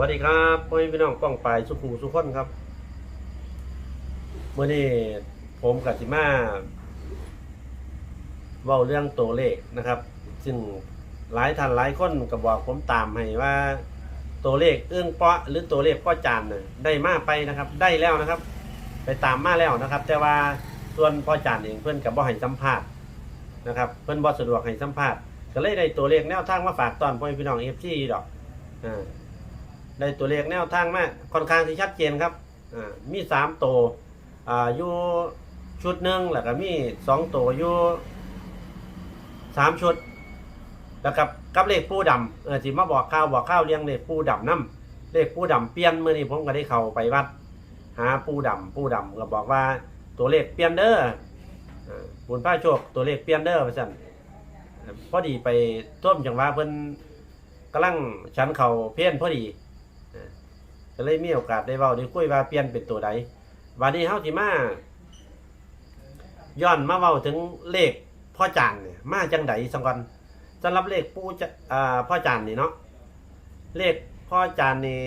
วัสดีครับพ่อแม่พี่น้องป้องปลายสุขูสุขคนครับเมื่อนี้ผมกับสิมาเว้าเรื่องตัวเลขนะครับ ซึ่งหลายท่านหลายคนก็บอกผมตามให้ว่า ตัวเลขเอื้องเปาะหรือตัวเลขพ่อจานน่ะได้มาไปนะครับ ได้แล้วนะครับ ไปตามมาแล้วนะครับ แต่ว่าส่วนพ่อจานเองเพื่อนกับบ่ให้สัมภาษณ์นะครับ เพื่อนบ่สะดวกให้สัมภาษณ์ก็เลยได้ตัวเลขแนวทางมาฝากตอนพ่อแม่พี่น้องเอฟซีดอกอ่า ได้ตัวเลขแนวทางมาค่อนข้างที่ชัดเจนครับอ่ามีสามตัวอ่าอยู่ชุดหนึ่งแล้วก็มีสองตัวอยู่สามชุด แล้วกับกับเลขปูดำเออที่มาบอกข้าวบอกข้าวเลี้ยงเลขปูดำน้ำเลขปูดำเปลี่ยนเมื่อนี้ผมก็ได้เข้าไปวัด หาปูดำปูดำก็บอกว่าตัวเลขเปลี่ยนเด้อบุญพระโชคตัวเลขเปลี่ยนเด้อว่าซั่นพอดีไปท่วมจังหวะเพิ่นกำลังฉันเขาเพี้ยนพอดี ก็เลยมีโอกาสได้เว้าได้คุยว่าเปลี่ยนเป็นตัวใดวันนี้เฮาสิมาย้อนมาเว้าถึงเลขพ่อจานเนี่ยมาจังไดสังก่อนสำหรับเลขปู่จะอ่าพ่อจานนี่เนาะเลขพ่อจานนี่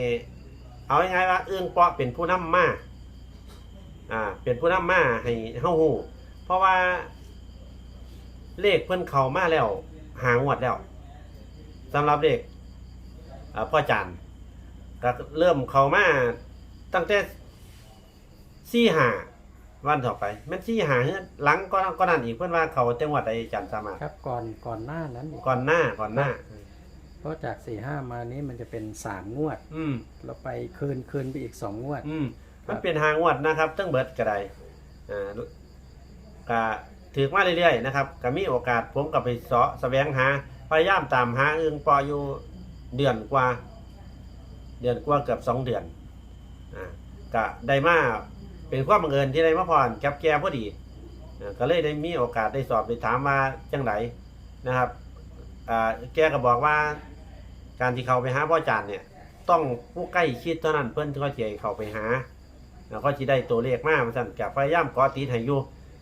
เอาง่ายๆว่าเอื้องเปาะเป็นผู้นำมาอ่าเป็นผู้นำมาให้เฮาฮู้เพราะว่า เลขเพิ่นเข้ามาแล้วหางวดแล้วสำหรับเลขพ่อจาน ก็เริ่มเข้ามาตั้งแต่สี่หาวันต่อไปแม่นสี่หาเฮือนหลังก็ก็นั่นอีกเพื่อนว่าเขาจังหวัดใดจันทร์สามารถครับก่อนก่อนหน้านั้นอีกก่อนหน้าก่อนหน้า เพราะจากสี่ห้ามานี้มันจะเป็นสามงวด อืมแล้วไปคืนคืนไปอีกสองงวด อืมมันเป็นหางวดนะครับตั้งเบิดกระไดอ่าก็ถือมาเรื่อยๆนะครับก็มีโอกาสผมกับไปเสาะแสวงหาพยายามตามหาอึงปออยู่เดือนกว่า เดือนกว่าเกือบสองเดือนอ่าก็ได้มาเป็นความบังเอิญที่ได้มาพรกับแกพอดีอ่าก็เลยได้มีโอกาสได้สอบไปถามมาจังไดนะครับอ่าแกก็บอกว่า การที่เขาไปหาพ่อจานเนี่ย ต้องผู้ใกล้ชิดเท่านั้นเพื่อนก็จะให้เขาไปหาแล้วก็จะได้ตัวเลขมากมันสั่นกับพยายามกอตีให้อยู่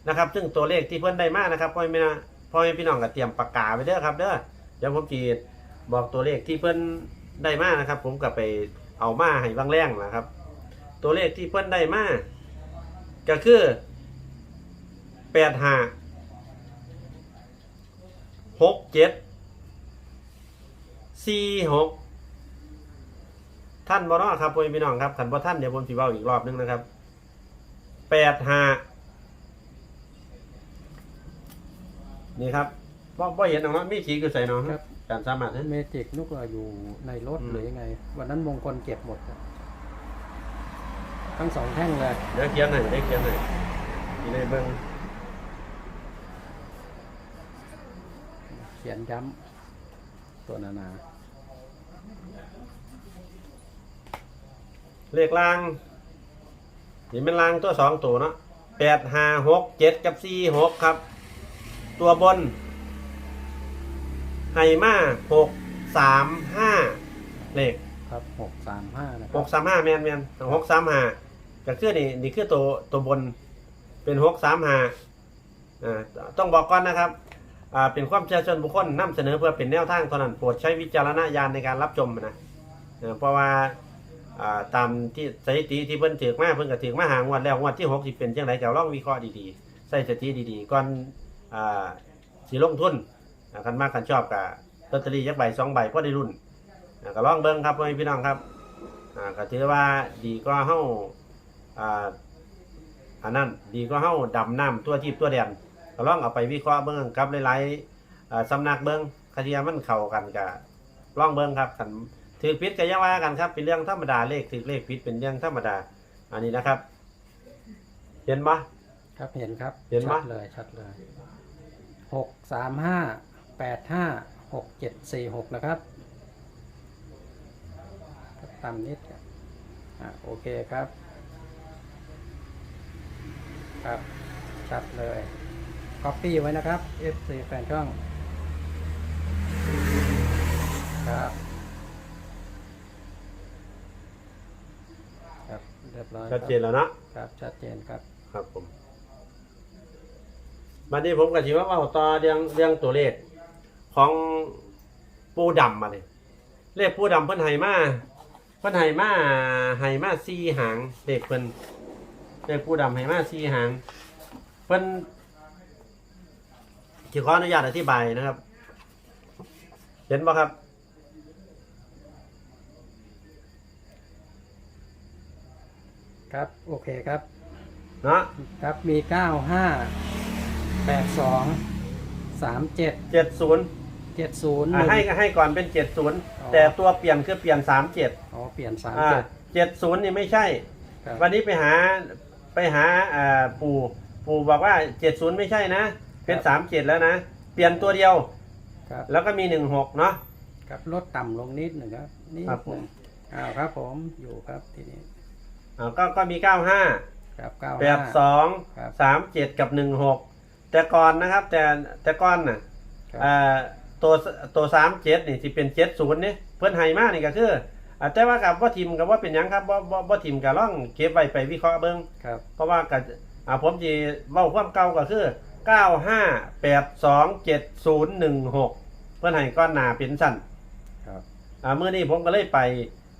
นะครับ ซึ่งตัวเลขที่เพื่อนได้มากนะครับพ่อแม่นะพ่อแม่พี่น้องก็เตรียมปากกาไว้เด้อครับเด้อเดี๋ยวผมจีบอกตัวเลขที่เพื่อน ได้มากนะครับ ผมก็ไปเอามาให้บางแรงนะครับ ตัวเลขที่เพื่นได้มากก็คือแปดห้าหกเจ็ดสี่หกท่านบอนอครับพ่อพี่น้องครับท่านบ่ท่านเดี๋ยวผมสิเว้าอีกรอบนึงนะครับแปดห้านี่ครับบ่บ่เห็นน้องเนาะมีขีคือใส่น้องครับ การสามารถเห็นเมจิกนุกอยู่ในรถอืมหรือยังไง วันนั้นมงคลเก็บหมดครับทั้งสองแท่งเลยเดี๋ยวเขียนให้เดี๋ยวเขียนให้นี่เลยเบิ่งเขียนย้ำตัวนานา เลขล่างนี่เป็นล่างตัวสองตัวเนาะแปดห้าหกเจ็ดกับสี่หกครับ ตัวบน ไฮมาหกสามห้าเลขครับหกสามห้านะคหรับกสามห้าแมนแมนหกสามห้าก็คือนี่นี่คือตัวตัวบนเป็นหกสามห้าอ่าต้องบอกก่อนนะครับอ่าเป็นความเชื่อส่วนบุคคลนำเสนอเพื่อเป็นแนวทางเท่านั้นโปรดใช้วิจารณญาณในการรับชมนะเออเพราะว่าอ่าตามที่สถิติที่เพิ่นถือมาเพิ่นก็ถือมาหางวดแล้วงวดที่หกสิเป็นจังไรก็ลองวิเคราะห์ดีๆใส่สติดีๆก่อนอ่าสิลงทุนอ่า คันมากคันชอบกับลอตเตอรี่ยักใบสองใบพอได้รุ่นอ่าก็ลองเบิ่งครับพ่อแม่พี่น้องครับอ่าก็ถือว่าดีก็เฮาอ่าอันนั้นดีก็เฮาดำน้ำตัวทิพย์ตัวแดนก็ลองเอาไปวิเคราะห์เบิ่งกับหลายๆอ่าสำนักเบิ่งคดีมันเข้ากันก็ลองเบิ่งครับคันถือผิดก็อย่าว่ากันครับ เป็นเรื่องธรรมดาเลขถือเลขผิดเป็นเรื่องธรรมดา อันนี้นะครับ เห็นปะครับเห็นครับ เห็นปะชัดเลยชัดเลยหกสามห้า แปดห้าหกเจ็ดสี่หกนะครับครับตามนิดครับอ่าโอเคครับ ครับชัดเลย copy ไว้นะครับ FC แฟนช่อง ครับครับเรียบร้อยคชัรัดบเจนแล้วเนาะครับ ชัดเจนครับ ครับผม บัดนี้ผมก็สิว่าเว้าต่อเรื่องเรื่องตัวเลข ของปูดำมาเลยเลขปูดำเพิ่นให้มาเพิ่นให้มาให้มาสี่หางเด็กเพิ่นเด็กผู้ดำให้มาสี่หาง เพิ่นสิขออนุญาตอธิบายนะครับ เห็นบ่ครับ ครับ โอเคครับ เนาะครับมีเก้าห้าแปดสองสาม เจ็ดเจ็ดศูนย์เจ็ดศูนย์ให้ให้ก่อนเป็นเจ็ดศูนย์อ๋อแต่ตัวเปลี่ยนคือเปลี่ยนสามเจ็ดอ๋อเปลี่ยนสามอ่าเจ็ดเจ็ดศูนย์นี่ไม่ใช่ ครับวันนี้ไปหาไปหาอ่าปู่ปู่บอกว่าเจ็ดศูนย์ไม่ใช่นะ เป็นสามเจ็ดแล้วนะ เปลี่ยนตัวเดียว ครับแล้วก็มีหนึ่งหกเนาะ ครับลดต่ำลงนิดหนึ่งครับนิดครับหผมนึ่งอ้าวครับผมอยู่ครับทีนี้อ่าก็ก็มีเก้าห้าครับเก้าแปดห้าสองครับสามเจ็ดกับหนึ่งหกแต่ก่อนนะครับ แต่แต่ก่อนน่ะครับ อ่า ตัวตัวสามเจ็ดนี่ที่เป็นเจ็ดศูนย์นี่เพื่อนไฮมากนี่ก็คืออ่าแต่ว่ากับว่าทีมกับว่าเป็นหยังครับว่าว่าว่าทีมกับล่องเก็บไว้ไปวิเคราะห์เบิ้งครับ เพราะว่ากับอ่าผมจีเว้าความเก่าก็คือเก้าห้าแปดสองเจ็ดศูนย์หนึ่งหกเพื่อนให้ก้อนหนาเป็นสั้นครับอ่าเมื่อนี้ผมก็เลยไป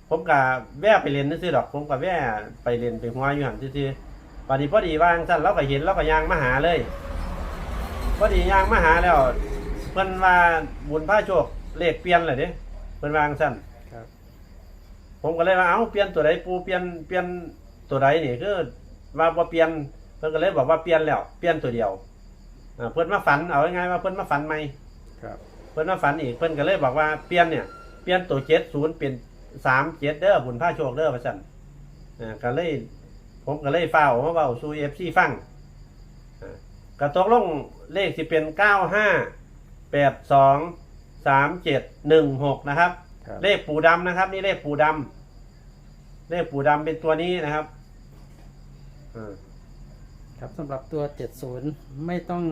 ผมก็แวะไปเรียนซื่อๆดอก ผมก็แวะไปเรียนไปหัวอยู่หันซื่อๆวันนี้พอดีว่างสั้นเราก็เห็นเราก็ยางมาหาเลย พอดียางมาหาแล้ว เพิ่นว่าบุญพระโชคเลขเปลี่ยนเลยเด้เพิ่นวาจั่งสั้นครับ ผมก็เลยว่าเอ้าเปลี่ยนตัวใดปูเปลี่ยนเปลี่ยนตัวใดนี่คือว่าบ่เปลี่ยนเพิ่นก็เลยบอกว่าเปลี่ยนแล้วเปลี่ยนตัวเดียวอ่าเพิ่นมาฝันเอาง่ายๆว่าเพิ่นมาฝันใหม่ ครับ เพิ่นมาฝันอีกเพิ่นก็เลยบอกว่าเปลี่ยนเนี่ยเปลี่ยนตัวเจ็ดศูนย์เป็นสามเจ็ดเด้อบุญพระโชคเด้อว่าซั่นอ่าก็เลย ผมก็เลยฟ้าวมาเว้าสู่ FC ฟังอ่าก็ตกลงเลขสิเป็นเก้าห้า แปดสองสามเจ็ดหนึ่งหกนะครับ ครับ เลขปูดำนะครับ นี่เลขปูดำเลขปูดำเป็นตัวนี้นะครับอ่าครับสำหรับตัวเจ็ดศูนย์ไม่ต้อง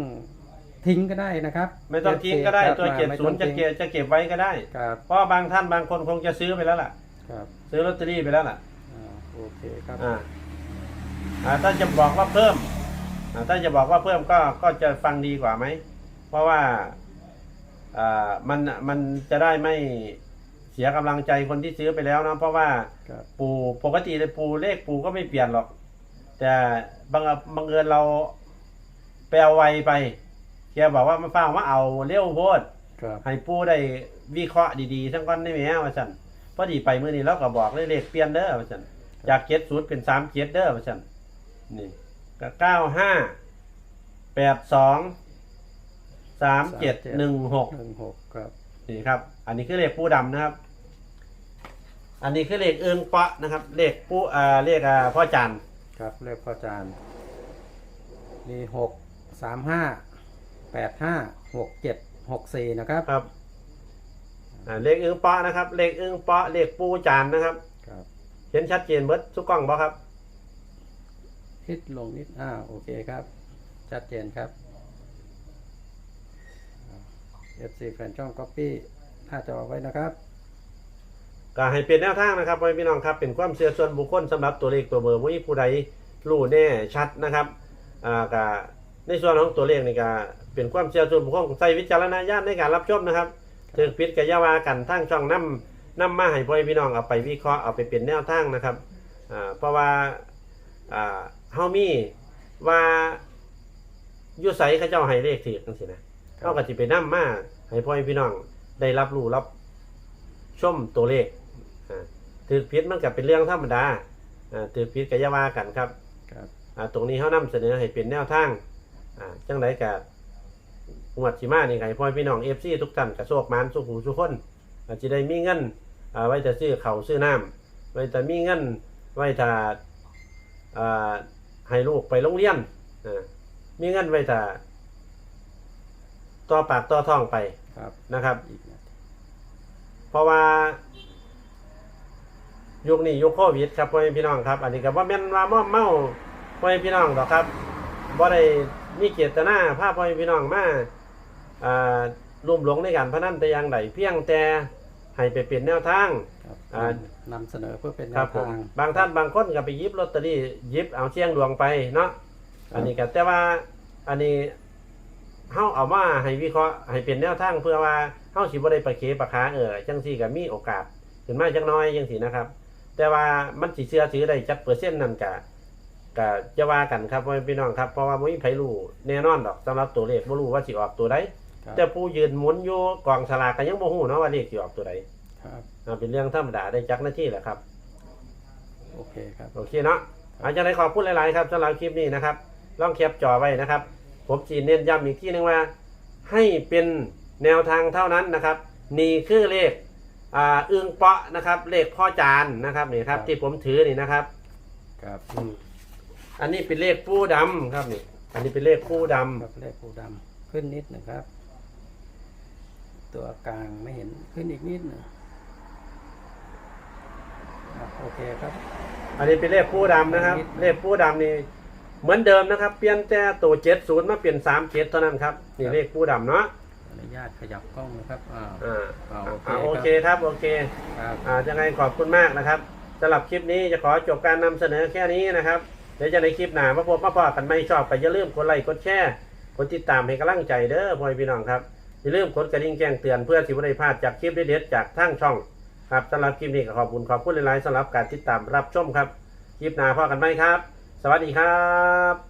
ทิ้งก็ได้นะครับไม่ต้องทิ้งก็ได้ครับตัวเจ็ดไม่ศูต้นองย์จะทิ้งเก็บจะเก็บไว้ก็ได้ ครับเพราะว่าบางท่านบางคนคงจะซื้อไปแล้วล่ะ ครับซื้อลอตเตอรี่ไปแล้วล่ะ อ่าโอเคครับอ่าอ่าถ้าจะบอกว่าเพิ่มอ่าถ้าจะบอกว่าเพิ่มก็ก็จะฟังดีกว่าไหม เพราะว่า อ่ามันมันจะได้ไม่เสียกำลังใจคนที่ซื้อไปแล้วนะเพราะว่าครับ ปูปกติเลยปูเลขปูก็ไม่เปลี่ยนหรอก แต่บางบังเอิญเราไปเอาไวไปแกบอกว่ามาฟังว่าเอาเร็วโพด ครับให้ปูได้วิเคราะห์ดีๆทั้งก้อนได้ไหมว่าสันพอดีไปมื่อนี้เราก็บอกเลยเลขเปลี่ยนเด้อว่าสันจากเจ็ดศูนย์เป็นสามเจ็ดเด้อว่าสันนี่ก็เก้าห้าแปดสอง สามเจ็ดหนึ่งหกหนึ่งหกครับนี่ครับ อันนี้คือเลขปูดำนะครับ อันนี้คือเลขเอิงเปาะนะครับ เลขปูอ่าเลขอ่าพ่อจันทร์ครับเลขพ่อจานมีหกสามห้าแปดห้าหกเจ็ดหกสี่นะครับครับอ่าเลขเอิงเปาะนะครับ เลขเอิงเปาะเลขปูจันทร์นะครับ ครับเห็นชัดเจนเบิดทุกกล้องบ่ครับฮิตลงนิดอ่าโอเคครับ ชัดเจนครับ เอฟซีแฟนช่องก๊อปปี้ถ้าจะเอาไว้นะครับ ก็ให้เป็นแนวทางนะครับพ่อแม่พี่น้องครับเป็นความเชื่อส่วนบุคคลสำหรับตัวเลขตัวเบอร์มุ้ยผู้ใดรู้แน่ชัดนะครับอ่าก็ในส่วนของตัวเลขนี่ก็เป็นความเชื่อส่วนบุคคลใส่วิจารณญาณในการรับชมนะครับถึงพิษกับยาวากันทั้งช่องน้ำน้ำมาให้พ่อแม่พี่น้องเอาไปวิเคราะห์เอาไปเป็นแนวทางนะครับอ่าเพราะว่าอ่าเฮามีว่าอยุไสเขาเจ้าให้เลขถือจังซี่นะ เขาก็สิไปนํมาให้พ่อแม่พี่น้องได้รับรู้รับชมตัวเลขอ่าถือพิษมันก็เป็นเรื่องธรรมดาอ่าถือพิษกับยาวากันครับครับอ่าตรงนี้เขานำเสนอให้เป็นแนวทางอ่าจังไรกับงวดชิมานี่ไงพ่อพี่น้องเอฟซีทุกท่านกระโชคมานสุขหูสุขคนอาจจะได้มีเงินอ่าไว้จะซื้อเขาวซื้อน้ำไว้จะมีเงินไว้จะอ่าให้ลูกไปโรงเรียนอ่ามีเงินไว้จะ ต่อปากต่อท้องไปครับนะครับ อีกนะเพราะว่า ยุคนี้ยุคโควิดครับพ่อแม่พี่น้องครับ อันนี้ก็บ่แม่นว่าม่อมเมาพ่อแม่พี่น้องดอกครับบ่ได้มีเจตนาพาพ่อแม่พี่น้องมาอ่าร่วมหลงในการพนันแต่อย่างใดเพียงแต่ให้ไปเป็นแนวทาง ครับอ่า นำเสนอเพื่อเป็นแนครับวผมทาง บางท่านบางคนก็ไปหยิบลอตเตอรี่หยิบเอาเชียงดวงไปเนาะอันนี้ก็แต่ว่าอันนี้ เฮาเอามาให้วิเคราะห์ให้เป็นแนวทางเพื่อว่าเฮาสิบ่ได้ประเคประคาเออจังซี่ก็มีโอกาสขึ้นมาจักหน้อยจังซี่นะครับ แต่ว่ามันสิเชื่อถือได้จักเปอร์เซ็นต์นั่นกะกะจะว่ากันครับพ่อแม่พี่น้องครับเพราะว่าไม่มีใครรู้แน่นอนดอกสำหรับตัวเลขบ่รู้ว่าสิออกตัวใดครับ แต่ผู้ยืนหมุนอยู่กองสลากก็ยังบ่ฮู้เนาะว่าเลขสิออกตัวใดครับ อ่าเป็นเรื่องธรรมดาได้จักหน้าที่แหละครับ โอเคครับ โอเคเนาะอาจารย์ได้ขอบคุณหลาย ๆ ครับสำหรับคลิปนี้นะครับ ลองแคปจอไว้นะครับ ผมจีเน้นย้ำอีกที่นึงว่า ให้เป็นแนวทางเท่านั้นนะครับ นี่คือเลขอ่าอึงเปาะนะครับ เลขพ่อจานนะครับนี่ครับ ที่ผมถือนี่นะครับ ครับอืมอันนี้เป็นเลขปูดำครับนี่ อันนี้เป็นเลขปูดำครับเลขปูดำขึ้นนิดหนึ่งครับ ตัวกลางไม่เห็นขึ้นอีกนิดหนึ่งครับโอเคครับ อันนี้เป็นเลขปูดำนะครับ เลขปูดำนี่ เหมือนเดิมนะครับ เปลี่ยนแต่ตัวเจ็ดศูนย์มาเปลี่ยนสามเจ็ดเท่านั้นครับนี่เลขปูดำเนาะขออนุญาตขยับกล้องนะครับอ่าอ่าอ่าอ่าโอโอเคเคครับโอเคครับอ่ายังไงขอบคุณมากนะครับสำหรับคลิปนี้จะขอจบการนำเสนอแค่นี้นะครับเดี๋ยวจะในคลิปหน้ามาพบมาพอกันไม่ชอบไปอย่าลืมกดไลค์กดแชร์กดติดตามให้กำลังใจเด้อพ่อแม่พี่น้องครับอย่าลืมกดกระดิ่งแจ้งเตือนเพื่อสิบได้พลาดจากคลิปเด็ดๆจากทางช่องครับสำหรับคลิปนี้ก็ขอบคุณขอบคุณหลายๆสำหรับการติดตามรับชมครับ คลิปหน้าพอกันไหมครับ สวัสดีครับ